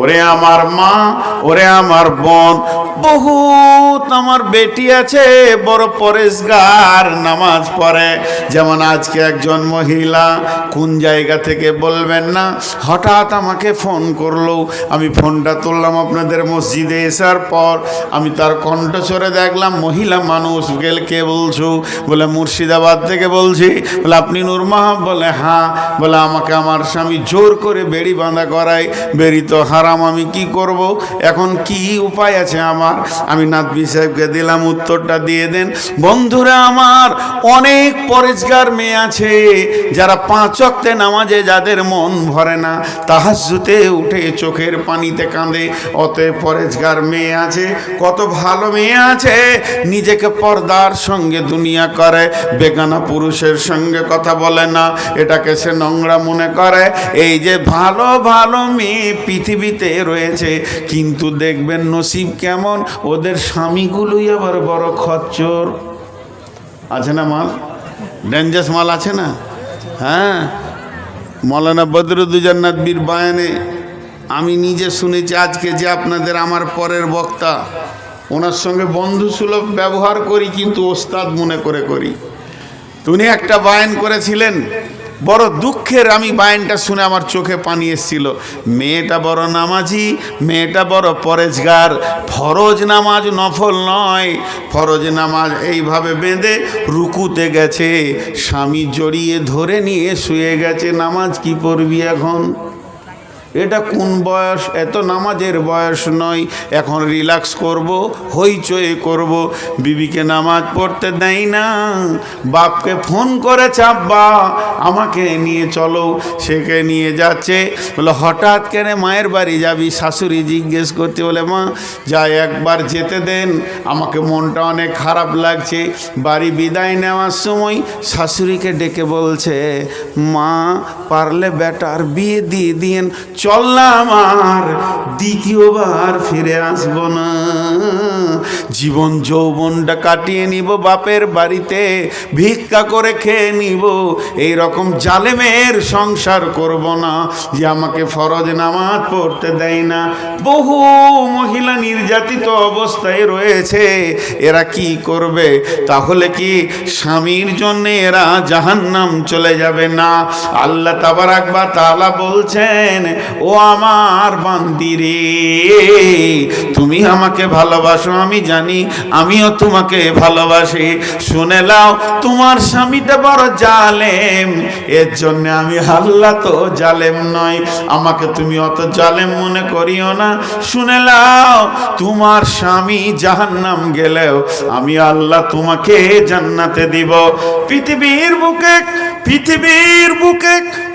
ওরে আমার মা, ওরে আমার বোন, বহুত আমার বেটি আছে, বড় পরেশগার নামাজ পড়ে। যেমন আজকে একজন মহিলা কোন জায়গা থেকে বলবেন না, হঠাৎ আমাকে ফোন করল। আমি ফোনটা তুললাম আপনাদের মসজিদে আসার পর, আমি তার কণ্ঠ কণ্ঠস্বরে দেখলাম, মহিলা মানুষ গেল কে বলছো? বলে মুর্শিদাবাদ থেকে বলছি। বলে আপনি নুরমাহা বলে হ্যাঁ। বলে আমাকে আমার স্বামী জোর করে বেড়ি বাঁধা করায়, বেড়ি তো হারাম, আমি কি করব? এখন কি উপায় আছে আমার? আমি নাদবি সাহেবকে দিলাম, উত্তরটা দিয়ে দেন। বন্ধুরা আমার, অনেক পরেজগার মেয়ে আছে, যারা পাঁচ অক্তে নামাজে যাদের মন ভরে না তাহাজুতে উঠে চোখের পানিতে কাঁদে। অতএব পরেজগার মেয়ে আছে, কত ভালো মেয়ে আছে, নিজেকে পর্দার সঙ্গে দুনিয়া করে, বেগানা পুরুষের সঙ্গে কথা বলে না, এটাকে সে নোংরা মনে করে। এই যে ভালো ভালো মেয়ে, পৃথিবীতে রয়েছে। কিন্তু দেখবেন নসিব কেমন? ওদের স্বামীগুলোই আবার বড় খচ্চর। আছে না মাল? ডেঞ্জাস মাল আছে না? হ্যাঁ? মৌলানা বদরুদ্দুজান্নাত বীর বায়ানে আমি নিজে শুনেছি আজকে যে আপনাদের আমার পরের বক্তা। ওনার সঙ্গে বন্ধু সুলভ ব্যবহার করি, কিন্তু ওস্তাদ মনে করে করি। উনি একটা বায়ান করেছিলেন বড় দুঃখের আমি বায়নটা শুনে আমার চোখে পানি এসেছিল। মেয়েটা বড় নামাজি, মেয়েটা বড় পরেজগার। ফরজ নামাজ নফল নয়। ফরজ নামাজ এইভাবে বেঁধে রুকুতে গেছে। স্বামী জড়িয়ে ধরে নিয়ে শুয়ে গেছে। নামাজ কি পড়বি এখন? এটা কোন বয়স? এত নামাজের বয়স নয়। এখন রিল্যাক্স করব, হইচই করব। বিবিকে নামাজ পড়তে দেয় না। বাপকে ফোন করে চাপবা আমাকে নিয়ে চলো। সেকে নিয়ে যাচ্ছে। বলে, হঠাৎ কেন মায়ের বাড়ি যাবি? শাশুড়ি জিজ্ঞেস করতে বলে, মা, যাই একবার যেতে দেন। আমাকে মনটা অনেক খারাপ লাগছে। বাড়ি বিদায় নেওয়ার সময় শাশুড়িকে ডেকে বলছে, মা, পারলে বেটার বিয়ে দিয়ে দিয়েন। চল না আমার দ্বিতীয়বার ফিরে আসব না। জীবন যৌবনটা কাটিয়ে নিব, বাপের বাড়িতে ভিক্ষা করে খেয়ে নিব। এই রকম জালেমের সংসার করব না যে আমাকে ফরজ নামাজ পড়তে দেয় না। বহু মহিলা নির্যাতিত অবস্থায় রয়েছে, এরা কি করবে? তাহলে কি স্বামীর জন্য এরা জাহান্নাম চলে যাবে না? আল্লাহ তাবার আকবা তালা বলছেন ও আমার বান্দিরে তুমি আমাকে ভালোবাসো, আমি জানি, আমিও তোমাকে ভালোবাসি। শুনে লাও তোমার স্বামীটা বড় জালেম, এর জন্য আমি আল্লাহ তো জালেম নয় আমাকে তুমি অত জালেম মনে করিও না। শুনে লাও তোমার স্বামী জাহান্নাম গেলেও আমি আল্লাহ তোমাকে জান্নাতে দিব। পৃথিবীর বুকে পৃথিবীর বুকে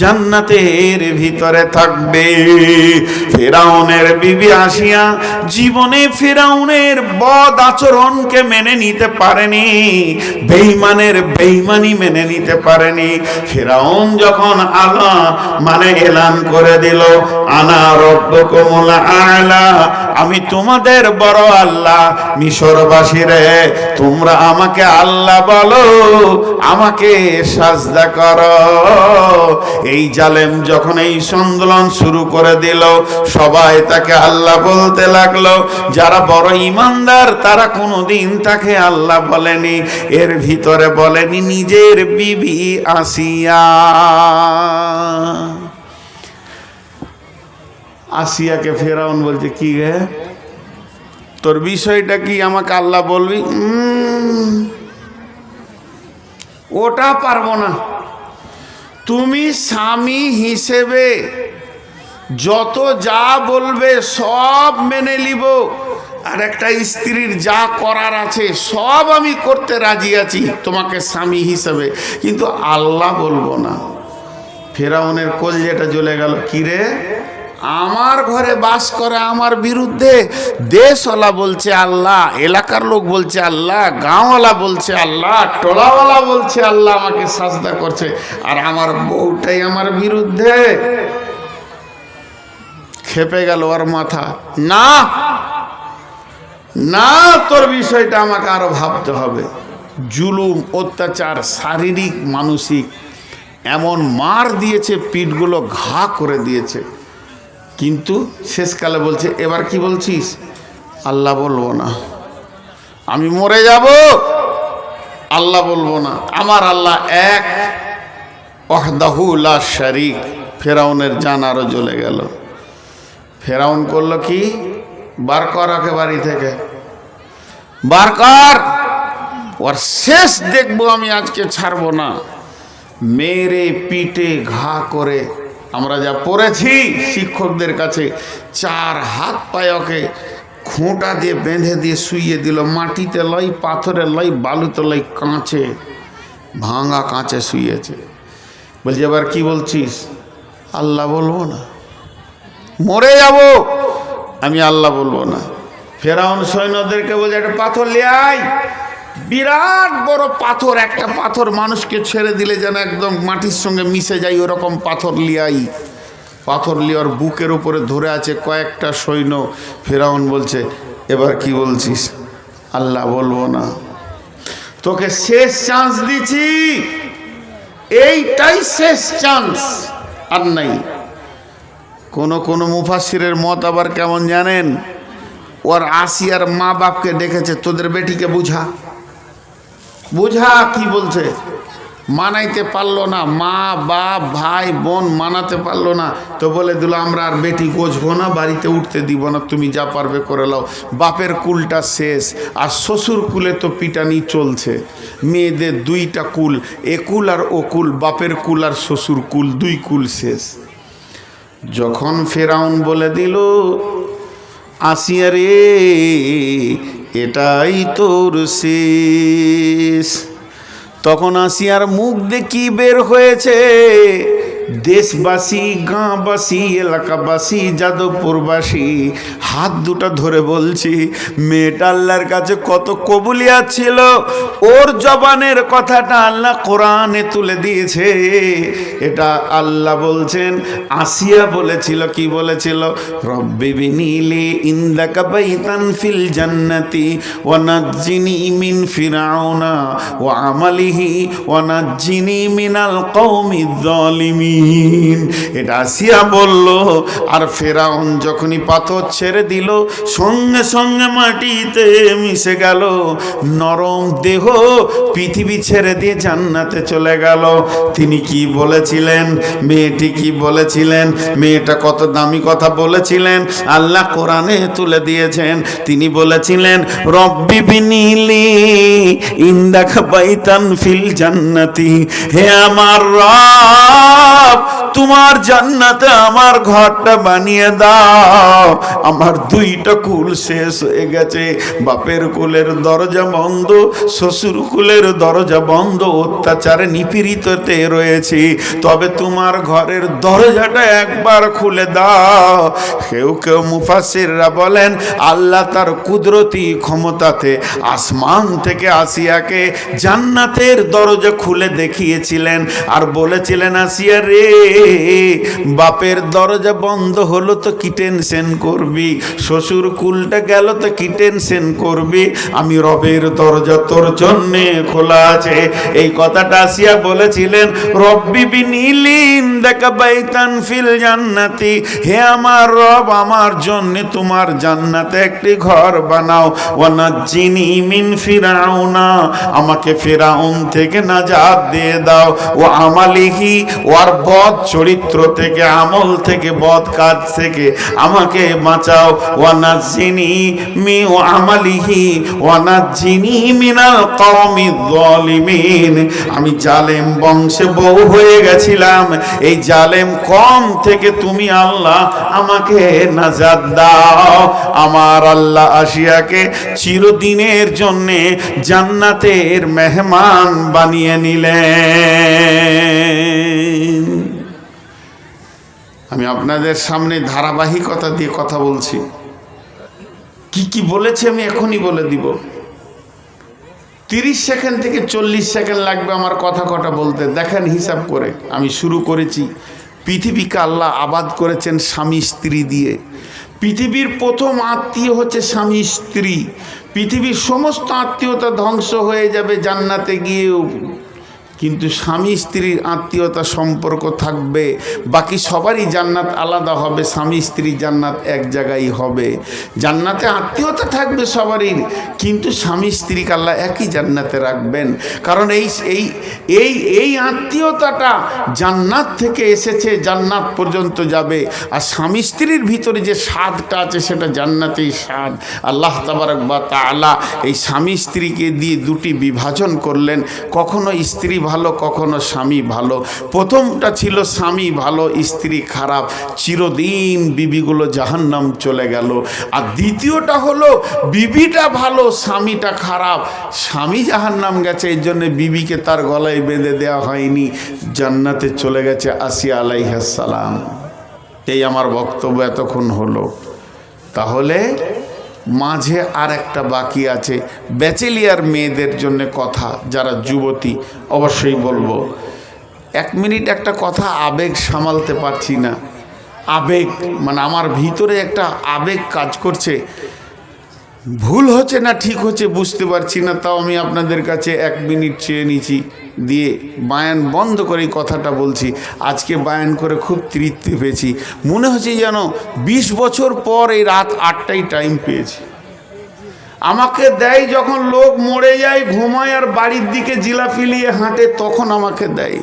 জান্নাতের ভিতরে থাকবে। ফেরাউনের বিবি আসিয়া জীবনে ফেরাউনের বদ আচরণকে মেনে নিতে পারেনি বেইমানের বেইমানি মেনে নিতে পারেনি। ফেরাউন যখন আলা মানে এলান করে দিল, আনা রব্বকুমুল আলা, আমি তোমাদের বড় আল্লাহ, মিশরবাসীরে, তোমরা আমাকে আল্লাহ বলো, আমাকে সাজদা করো। এই জালেম যখন এই সন্দোলন শুরু করে দিল, সবাই তাকে আল্লাহ বলতে লাগল, যারা বড় ইমানদার তারা কোনোদিন তাকে আল্লাহ বলেনি। এর ভিতরে বলেনি, নিজের বিবি আসিয়া। আসিয়াকে ফেরাউন বলছে, কি রে? তোর বিষয়টা কি? আমাকে আল্লাহ বলবি? ওটা পারব না। তুমি স্বামী হিসেবে যত যা বলবে সব মেনে নিব। আর একটা স্ত্রীর যা করার আছে সব আমি করতে রাজি আছি, তোমাকে স্বামী হিসেবে। কিন্তু আল্লাহ বলব না। ফেরাউনের কল যেটা জ্বলে গেল কিরে আমার ঘরে বাস করে, আমার বিরুদ্ধে দেশওয়ালা বলছে আল্লাহ, এলাকার লোক বলছে আল্লাহ, গাঁওয়ালা বলছে আল্লাহ, টোলাওয়ালা বলছে আল্লাহ আমাকে সাজদা করছে। আর আমার বউটাই আমার বিরুদ্ধে খেপে গেল ওর মাথা। না না, তোর বিষয়টা আমাকে আরও ভাবতে হবে। জুলুম, অত্যাচার, শারীরিক, মানসিক, এমন মার দিয়েছে, পিঠগুলো ঘা করে দিয়েছে। কিন্তু শেষকালে বলছে, এবার কি বলছিস? আল্লাহ বলব না। আমি মরে যাব? আল্লাহ বলব না। আমার আল্লাহ এক। অহদাহুল্লা শারিক। ফেরাউনের জান আরও জ্বলে গেল। ফেরাউন করল কি? বার কর ওকে বাড়ি থেকে। বার কর। ওর শেষ দেখব আমি, আজকে ছাড়বো না। মেরে, পিটে, ঘা করে আমরা যা পড়েছি শিক্ষকদের কাছে, চার হাত পায়ে ওকে খোঁটা দিয়ে বেঁধে দিয়ে শুইয়ে দিল, মাটিতে লই, পাথরে লই, বালুতে লই, কাঁচে, ভাঙা কাঁচে শুয়েছে বলছি, এবার কি বলছিস? আল্লাহ বলব না। মরে যাব? আমি আল্লাহ বলব না। ফেরাউন সৈন্যদেরকে বলছে, একটা পাথর লিয়াই বিরাট বড় পাথর, একটা পাথর মানুষকে ছেড়ে দিলে যেন একদম মাটির সঙ্গে মিশে যায়, ওরকম পাথর লিয়াই। পাথর লিয়ার বুকের উপরে ধরে আছে কয়েকটা সৈন্য। ফেরাউন বলছে, এবার কি বলছিস? আল্লাহ বলব না। তোকে শেষ চান্স দিছি এইটাই শেষ চান্স। আর নাই। কোন কোন মুফাসিরের মত আবার কেমন জানেন? ওর আসিয়ার মা বাপকে ডেকেছে, তোদের বেটিকে বুঝা। বুঝা কি বলছে? মানাইতে পারল না, মা, বাপ, ভাই, বোন মানাতে পারল না। তো বলে দিল, আমরা আর বেটি গোছবো না, বাড়িতে উঠতে দিব না, তুমি যা পারবে করে লাও। বাপের কুলটা শেষ, আর শ্বশুর কুলে তো পিটানি চলছে। মেয়েদের দুইটা কুল, এ কুল আর ও কুল, বাপের কুল আর শ্বশুর কুল, দুই কুল শেষ। যখন ফেরাউন বলে দিল, আসিয়া রে এটাই তোর শেষ। তখন আসিয়ার মুখ দেখি বের হয়েছে। দেশবাসী গাঁবাসী এলাকাবাসী, যাদবপুরবাসী, হাত দুটা ধরে বলছি, মেয়েটা আল্লাহর কাছে কত কবুলিয়া ছিল। ওর জবানের কথাটা আল্লাহ কোরআনে তুলে দিয়েছে। এটা আল্লাহ বলছেন, আসিয়া বলেছিল, কি বলেছিল? রব্বি বিনিলি ইন্দাকা বাইতান ফিল জান্নাতি ওয়া নাজ্জিনি মিন ফিরাউনা ওয়া আমালিহি ওয়া নাজ্জিনি মিনাল কওমিজ জালিমিন এটা আসিয়া বলল, আর ফেরাউন যখনই পাথর ছেড়ে দিল, সঙ্গে সঙ্গে মাটিতে মিশে গেল। নরম দেহ পৃথিবী ছেড়ে দিয়ে জান্নাতে চলে গেল। তিনি কি বলেছিলেন? মেয়েটি কি বলেছিলেন? মেয়েটা কত দামি কথা বলেছিলেন? আল্লাহ কোরআনে তুলে দিয়েছেন। তিনি বলেছিলেন, রব্বি বিনিলি ইন্দাক বাইতান ফিল জান্নাতি। হে আমার রব তোমার জান্নাতে আমার ঘরটা বানিয়ে দাও। আমার দুইটা কুল শেষ হয়ে গেছে। বাপের কুলের দরজা বন্ধ, শ্বশুর কুলের দরজা বন্ধ, অত্যাচারে নিপীড়িততে রয়েছি। তবে তোমার ঘরের দরজাটা একবার খুলে দাও। কেউ কেউ মুফাসিররা বলেন, আল্লাহ তার কুদরতি ক্ষমতাতে আসমান থেকে আসিয়াকে জান্নাতের দরজা খুলে দেখিয়েছিলেন। আর বলেছিলেন, আসিয়া রে বাপের দরজা বন্ধ হলো তো কি টেনশন করবি? শ্বশুর কুলটা গেল তো কি টেনশন করবি? আমি রবের দরজা তোর জন্যে খোলা আছে। এই কথাটা আসিয়া বলেছিলেন রব্বি বিনিলিন দেখা বাইতান ফিল জান্নাতি। হে আমার রব, আমার জন্যে তোমার জান্নাতে একটি ঘর বানাও। ওয়ানাজ্জিনি মিন ফিরাউনা, আমাকে ফিরাউন থেকে নাজাত দিয়ে দাও। ও আমালিহি ওর বদ চরিত্র থেকে, আমল থেকে, বদ কাজ থেকে, আমাকে বাঁচাও। ওয়ানাজ্জিনি মি ও আমালিহি, ওয়ানাজ্জিনি মিনাল কওমি যালিমিন আমি জালেম বংশে বউ হয়ে গেছিলাম। এই জালেম কম থেকে তুমি আল্লাহ আমাকে নাজাত দাও। আমার আল্লাহ আসিয়াকে চিরদিনের জন্যে জান্নাতের মেহমান বানিয়ে নিলেন। আমি আপনাদের সামনে ধারাবাহিকতা দিয়ে কথা বলছি। কি কি বলেছে আমি এখনই বলে দিব। তিরিশ সেকেন্ড থেকে চল্লিশ সেকেন্ড লাগবে আমার কথা কটা বলতে। দেখেন হিসাব করে। আমি শুরু করেছি। পৃথিবীকে আল্লাহ আবাদ করেছেন স্বামী স্ত্রী দিয়ে। পৃথিবীর প্রথম আত্মীয় হচ্ছে স্বামী স্ত্রী। পৃথিবীর সমস্ত আত্মীয়তা ধ্বংস হয়ে যাবে জান্নাতে গিয়েও। কিন্তু স্বামী স্ত্রীর আত্মীয়তা সম্পর্ক থাকবে। বাকি সবারই জান্নাত আলাদা হবে, স্বামী স্ত্রী জান্নাত এক জায়গায় হবে। জান্নাতে আত্মীয়তা থাকবে সবারই, কিন্তু স্বামী স্ত্রীকে আল্লাহ একই জান্নাতে রাখবেন। কারণ এই এই এই এই আত্মীয়তাটা জান্নাত থেকে এসেছে, জান্নাত পর্যন্ত যাবে। আর স্বামী স্ত্রীর ভিতরে যে স্বাদটা আছে, সেটা জান্নাতেই স্বাদ। আল্লাহ তাবারক বা তাআলা এই স্বামী স্ত্রীকে দিয়ে দুটি বিভাজন করলেন। কখনো স্ত্রী ভালো, কখনো স্বামী ভালো। প্রথমটা ছিল স্বামী ভালো, স্ত্রী খারাপ। চিরদিন বিবিগুলো জাহান্নাম চলে গেল। আর দ্বিতীয়টা হলো, বিবিটা ভালো, স্বামীটা খারাপ। স্বামী জাহান্নাম গেছে এই জন্যে বিবিকে তার গলায় বেঁধে দেওয়া হয়নি। জান্নাতে চলে গেছে আসিয়া আলাইহাসালাম এই আমার বক্তব্য এতক্ষণ হলো। তাহলে মাঝে আর একটা বাকি আছে। ব্যাচেলিয়ার মেয়েদের জন্য কথা, যারা যুবতী, অবশ্যই বলব। এক মিনিট একটা কথা আবেগ সামালতে পারছি না। আবেগ মানে আমার ভিতরে একটা আবেগ কাজ করছে। ভুল হচ্ছে না, ঠিক হচ্ছে, বুঝতে পারছি না, তাও আমি আপনাদের কাছে এক মিনিট চেয়ে নিছি, দিয়ে বায়ান বন্ধ করে কথাটা বলছি। আজকে বায়ান করে খুব তৃপ্তি পেয়েছি। মনে হচ্ছে যেন বিশ বছর পর এই রাত আটটাই টাইম পেয়েছি। আমাকে দেয় যখন লোক মরে যায়, ঘুমায় আর বাড়ির দিকে জিলাপি নিয়ে হাঁটে, তখন আমাকে দেয়।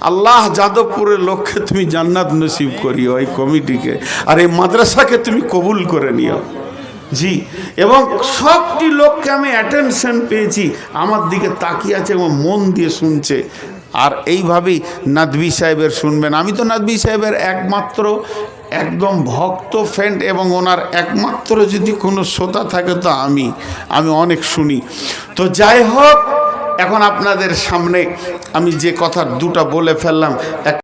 আল্লাহ যাদবপুরের লক্ষ্যে তুমি জান্নাত নসিব করিও এই কমিটিকে, আর এই মাদ্রাসাকে তুমি কবুল করে নিও। জি, এবং সবটি লোককে আমি অ্যাটেনশন পেয়েছি। আমার দিকে তাকিয়ে আছে এবং মন দিয়ে শুনছে। আর এইভাবেই নাদবি সাহেবের শুনবেন। আমি তো নাদবি সাহেবের একমাত্র, একদম ভক্ত ফ্রেন্ড এবং ওনার একমাত্র যদি কোনো শ্রোতা থাকে তো আমি আমি অনেক শুনি। তো যাই হোক, এখন আপনাদের সামনে আমি যে কথা দুটা বলে ফেললাম, এক